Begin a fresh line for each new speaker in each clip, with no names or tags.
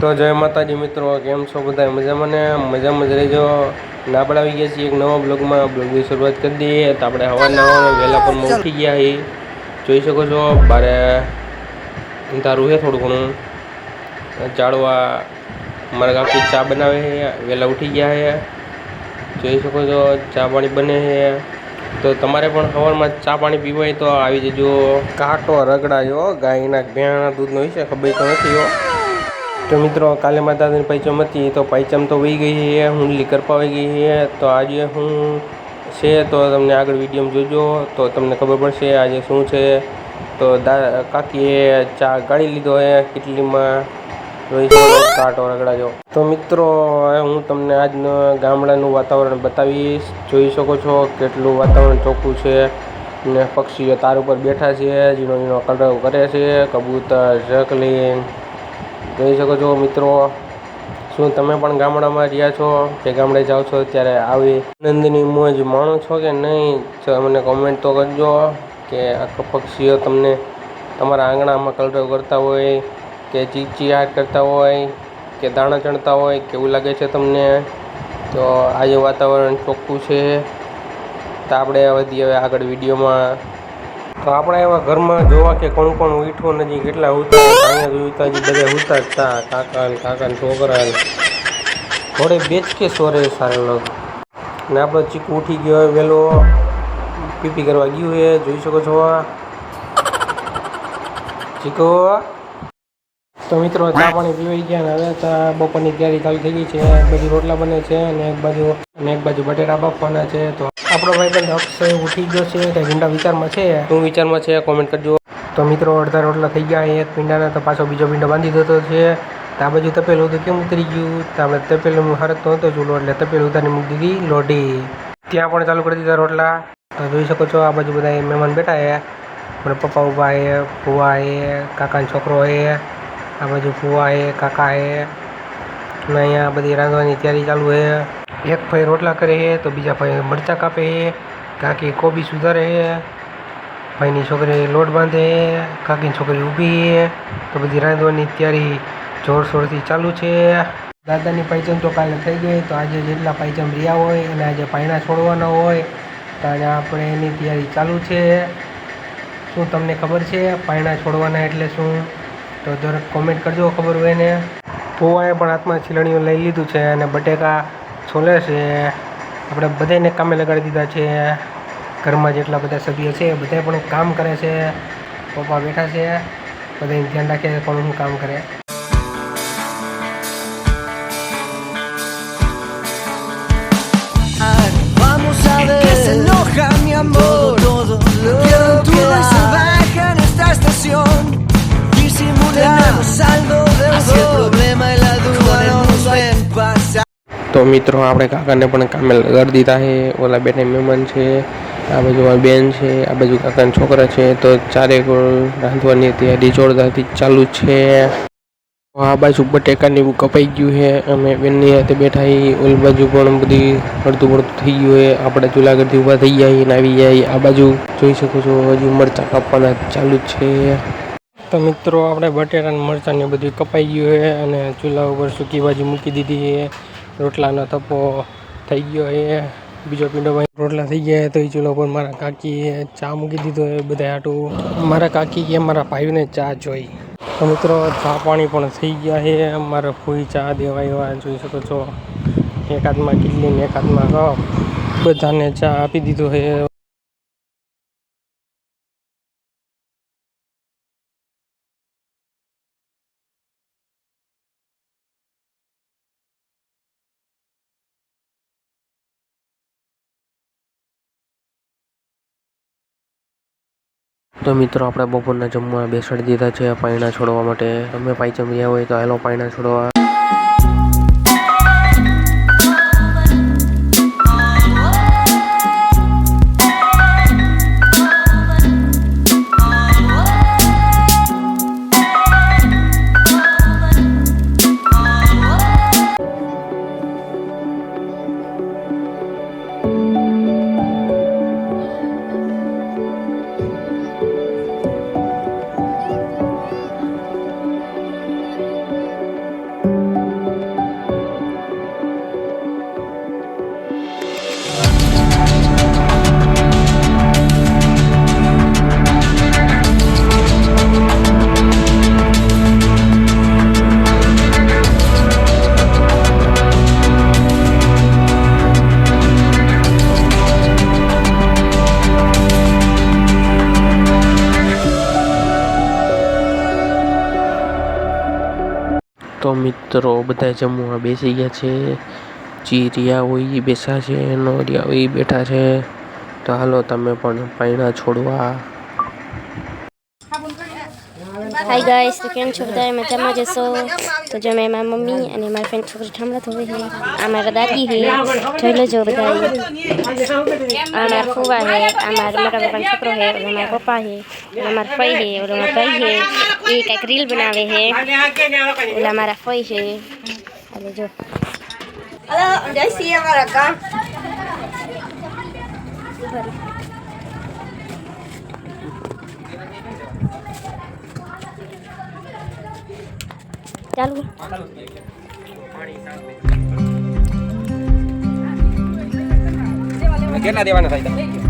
તો જય માતાજી મિત્રો, કેમ છો બધા મજામાં ને? મજામાં જ રહેજો. ને આપણે આવી ગયા છીએ એક નવા બ્લોગમાં. બ્લોગની શરૂઆત કરી દઈએ. તો આપણે હવાના વહેલા પણ ઉઠી ગયા છીએ. જોઈ શકો છો, બારે અંધારું છે થોડું ઘણું. ચાળવા મારા કાકી ચા બનાવે છે. વહેલા ઉઠી ગયા છે. જોઈ શકો છો, ચા પાણી બને છે. તો તમારે પણ સવારમાં ચા પાણી પીવાય તો આવી જજો. કાંટો રગડાજો ગાયના ભેણાના દૂધનો વિશે ખબર તો નથી હો. તો મિત્રો, કાલે માતાની પૈચમ હતી, તો પૈચમ તો વહી ગઈ છે હુંડલી કરપા વહી ગઈ છે. તો આજે હું છે, તો તમને આગળ વિડીયોમાં જોજો, તો તમને ખબર પડશે આજે શું છે. તો કાકીએ ચા ગાળી લીધો હે કેટલીમાં કાંટો રગડાજો તો મિત્રો હું તમને આજનું ગામડાનું વાતાવરણ બતાવીશ. જોઈ શકો છો કેટલું વાતાવરણ ચોખ્ખું છે. ને પક્ષીઓ તાર ઉપર બેઠા છે ઝીણો ઝીણો કલરવ કરે છે, કબૂતર ચકલી જોઈ શકો છો મિત્રો શું તમે પણ ગામડામાં રહ્યા છો? કે ગામડે જાઓ છો ત્યારે આવી આનંદની મોજ માણો છો કે નહીં? મને કોમેન્ટ તો કરજો કે આ પક્ષીઓ તમને તમારા આંગણામાં કલરવ કરતા હોય, કે ચીચીહાટ કરતા હોય, કે દાણા ચણતા હોય, કેવું લાગે છે તમને? તો આજે વાતાવરણ ચોખ્ખું છે. તો આપણે હવે આગળ વિડીયોમાં તો આપણે એવા ઘરમાં જોવા કે કોણ કોણ ઉઠવું નથી, કેટલા ઉતા અહીંયા બધા ઉતા જ તા, કાકા ને કાકા ને છોકરા થોડે બેચ કે સોરે સારે લોક ને આપણો ચીકુ ઉઠી ગયો હોય વહેલો પીપી કરવા ગયું એ જોઈ શકો છો ચીકુ. તો મિત્રો ચા પાણી પીવાઈ ગયા અને હવે ચા બપોરની તૈયારી ચાલુ થઈ ગઈ છે. એક બાજુ રોટલા બને છે અને એક બાજુ અને એક બાજુ બટેટા બાફવાના છે. તો આપણો ભાઈ બંધ અક્ષય ઉઠી ગયો છે. કે ભીંડા વિચારમાં છે. શું વિચારમાં છે? કોમેન્ટ કરજો. તો મિત્રો અડધા રોટલા થઈ ગયા. એક ભીંડાના તો પાછો બીજો ભીંડો બાંધી દીધો છે. તો આ બાજુ તપેલું તો કેમ ઉતરી ગયું? તો આપણે તપેલું હરકતો હતો ચૂલો એટલે તપેલું ઉતારી મૂકી દીધી લોઢી. ત્યાં પણ ચાલુ કરી દીધા રોટલા. તો જોઈ શકો છો આ બાજુ બધા મહેમાન બેઠા છે. મારા પપ્પા ઊભા છે ફુવા છે કાકાનો છોકરો છે. આ બાજુ ફુવા છે કાકા છે અને અહીંયા બધી રાંધવાની તૈયારી ચાલુ છે એક ભાઈ રોટલા કરે છે તો બીજા ભાઈ મરચાં કાપે છે કાકી કોબી સુધારે છે ભાઈની છોકરી લોટ બાંધે છે કાકીની છોકરી ઊભી છે તો બધી રાંધવાની તૈયારી જોરશોરથી ચાલુ છે. દાદાની પાયચમ તો કાલે થઈ ગઈ, તો આજે જેટલા પાયચમ રહ્યા હોય અને આજે પાયણા છોડવાના હોય, તો આજે આપણે એની તૈયારી ચાલુ છે. શું તમને ખબર છે પાયણા છોડવાના એટલે શું? તો જરાક કોમેન્ટ કરજો, ખબર હોય ને. પૌવાએ પણ હાથમાં છીલણીઓ લઈ લીધું છે અને બટેકા છોલે છે. આપણે બધાને કામે લગાડી દીધા છે. ઘરમાં જેટલા બધા સભ્યો છે બધા પણ કામ કરે છે. પપ્પા બેઠા છે. બધાને ધ્યાન રાખે કોણ શું કામ કરે. તો મિત્રો આપણે કાકાને પણ કામે લગાડી દીધા છે. ઓલા બેને મહેમાન છે આ બાજુ બેન છે આ બાજુ કાકાના છોકરા છે. તો ચારેક રાંધવાની તૈયારી જોરદારથી ચાલુ છે. આ બાજુ બટેકાને એવું કપાઈ ગયું છે. અમે બેનની હાથે બેઠા ઓલી બાજુ પણ બધી અડધું પડતું થઈ ગયું છે. આપણે ચૂલા આગળથી ઊભા થઈ જાય ને આવી જાય આ બાજુ જોઈ શકો છો હજુ મરચાં કાપવાના ચાલુ છે. તો મિત્રો, આપણે બટેટા અને મરચાં ને બધું કપાઈ ગયું છે અને ચૂલા ઉપર સૂકી ભાજી મૂકી દીધી છે. રોટલાનો તપો થઈ ગયો છે. બીજો પીંડો ભાઈ રોટલા થઈ ગયા તો એ ચૂલા ઉપર મારા કાકીએ ચા મૂકી દીધો છે બધા આટું મારા કાકી કે મારા ભાઈને ચા જોઈ. તો મિત્રો, ચા પાણી પણ થઈ ગયા છે. મારા ફૂઈ ચા દેવા એવા જોઈ શકો છો. એક હાથમાં કિલ્લી એક હાથમાં કપ બધાને ચા આપી દીધો છે. તો મિત્રો, આપણે બપોરના જમવા બેસાડી દીધા છે પાયણા છોડવા માટે. તમે પાયચમ રહ્યા હોય તો હેલો પાયણા છોડવા. તો મિત્રો બધા જમવા બેસી ગયા છે. ચીરિયા હોય એ બેસા છે નોરિયા હોય એ બેઠા છે. તો હાલો તમે પણ પૈણા છોડવા
હાય ગાઈસ તો કેમ છો? બધા મજામાં જશો તો જો મેં મારી મમ્મી અને મારી ફ્રેન્ડ છોકરી ઠામડા ધોવે છે. આ મારા દાદી છે. જોઈ લેજો બધા આ મારા ફુવા છે આ મારા મોટા પપ્પાનો છોકરો છે ઓલો મારા પપ્પા છે ઓલા મારા ફઈ છે ઓલો મારા ભાઈ છે. એ કંઈક રીલ બનાવે છે. ઓલા મારા ફઈ છે. હાલે જો.
Halo, udah siap mereka.
ચાલુ.
કેટલા દેવાના થાય? નથી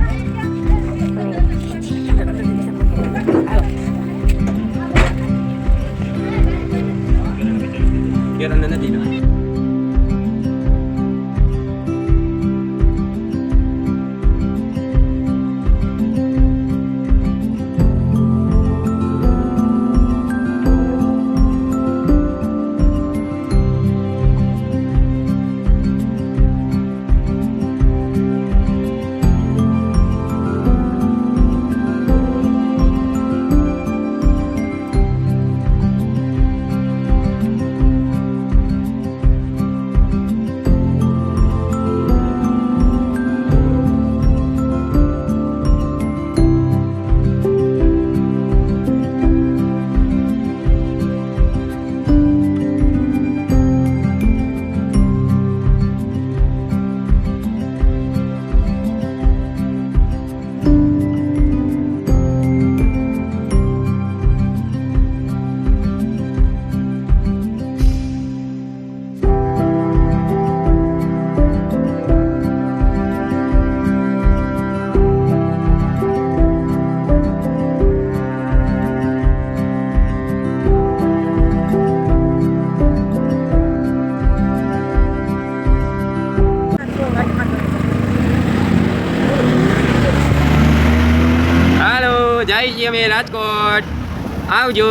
આવજો.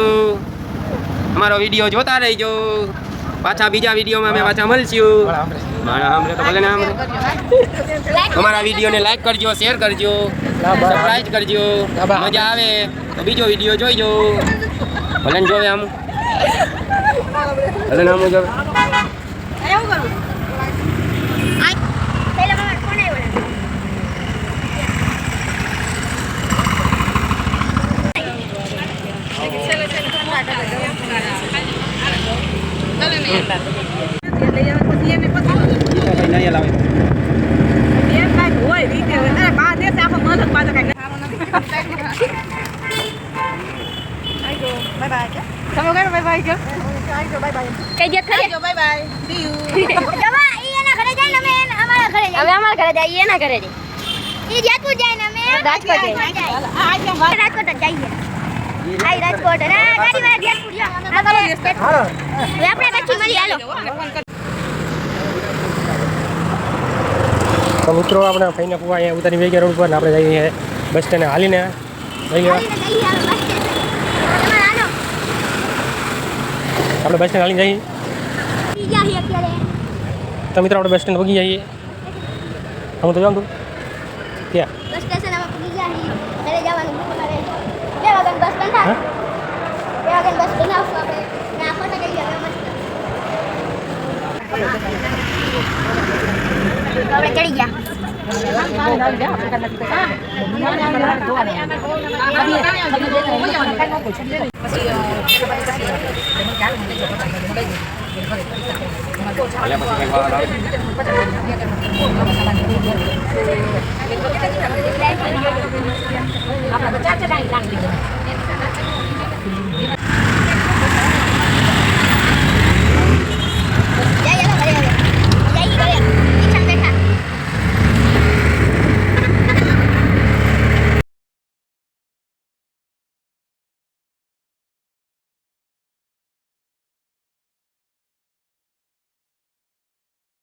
અમારો વીડિયો જોતા રહેજો. પાછા બીજા વિડીયોમાં અમે પાછા મળશું. મારા આમરે તો ભલે ને અમારા વિડીયોને લાઈક કરજો શેર કરજો સબસ્ક્રાઈબ કરજો. મજા આવે તો બીજો વીડિયો જોઈજો. ભલે જોવે આમ. ભલે નામ જોવે
કઈ દે ખરી
જવા ઈ એના ઘરે જાય ને અમે અમારા ઘરે
હવે અમારા ઘરે જઈએ એના ઘરે જઈએ
ઈ રાજકોટ જાય ને અમે
રાજકોટ જાય.
રાજકોટ જ જઈએ આઈ રાજકોટ અને આ ગાડીવાળા જેતપુર જો. હવે આપણે પછી મળીએ હાલો
તો મિત્રો આપણે ફઈને પુવા અહીંયા ઉતારી વહી ગયા રોડ પર આપણે જઈએ બસ સ્ટેન્ડ. હાલીને. ગયા
હાલીને જઈએ હાલો બસ સ્ટેશન. તમારે હાલો
આપણે બસ સ્ટેન્ડ હાલીને જઈએ. તો મિત્રો આપણે બસ સ્ટેન્ડ પગી જઈએ. હું તો જાઉં તું. ક્યાં?
અમે પૂગી ગયા. છીએ ઘરે જવાનું છે તમારે બે વાગ્યાનું બસ સ્ટેન્ડ
હા